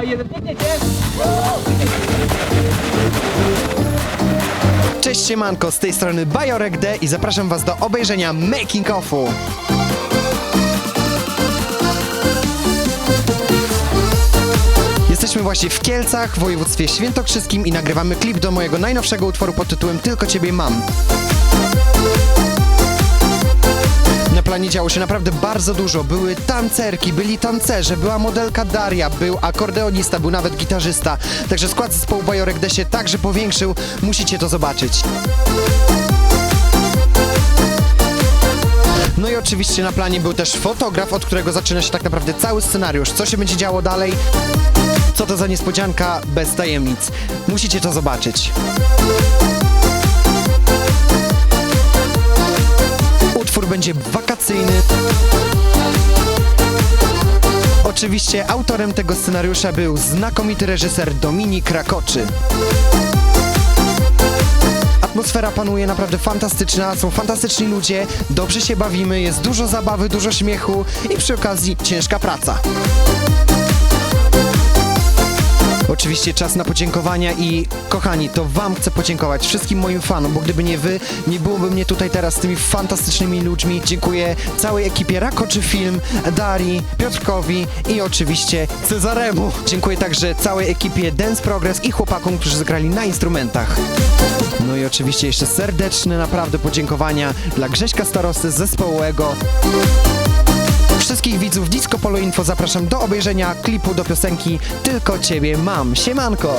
dwa, jeden, biegniecie! Cześć siemanko, z tej strony Bajorek D i zapraszam was do obejrzenia Making Offu. Jesteśmy właśnie w Kielcach, w województwie świętokrzyskim i nagrywamy klip do mojego najnowszego utworu pod tytułem Tylko Ciebie Mam. Planie działo się naprawdę bardzo dużo. Były tancerki, byli tancerze, była modelka Daria, był akordeonista, był nawet gitarzysta. Także skład zespołu Bajorek D się także powiększył. Musicie to zobaczyć. No i oczywiście na planie był też fotograf, od którego zaczyna się tak naprawdę cały scenariusz. Co się będzie działo dalej? Co to za niespodzianka bez tajemnic? Musicie to zobaczyć. Będzie wakacyjny. Oczywiście autorem tego scenariusza był znakomity reżyser Dominik Rakoczy. Atmosfera panuje naprawdę fantastyczna, są fantastyczni ludzie, dobrze się bawimy, jest dużo zabawy, dużo śmiechu i przy okazji ciężka praca. Oczywiście czas na podziękowania i kochani, to wam chcę podziękować wszystkim moim fanom, bo gdyby nie wy, nie byłoby mnie tutaj teraz z tymi fantastycznymi ludźmi. Dziękuję całej ekipie Rakoczy Film, Darii, Piotrkowi i oczywiście Cezaremu. Dziękuję także całej ekipie Dance Progress i chłopakom, którzy zagrali na instrumentach. No i oczywiście jeszcze serdeczne naprawdę podziękowania dla Grześka Starosty z zespołu Ego. Wszystkich widzów Disco Polo Info zapraszam do obejrzenia klipu do piosenki Tylko Ciebie Mam. Siemanko!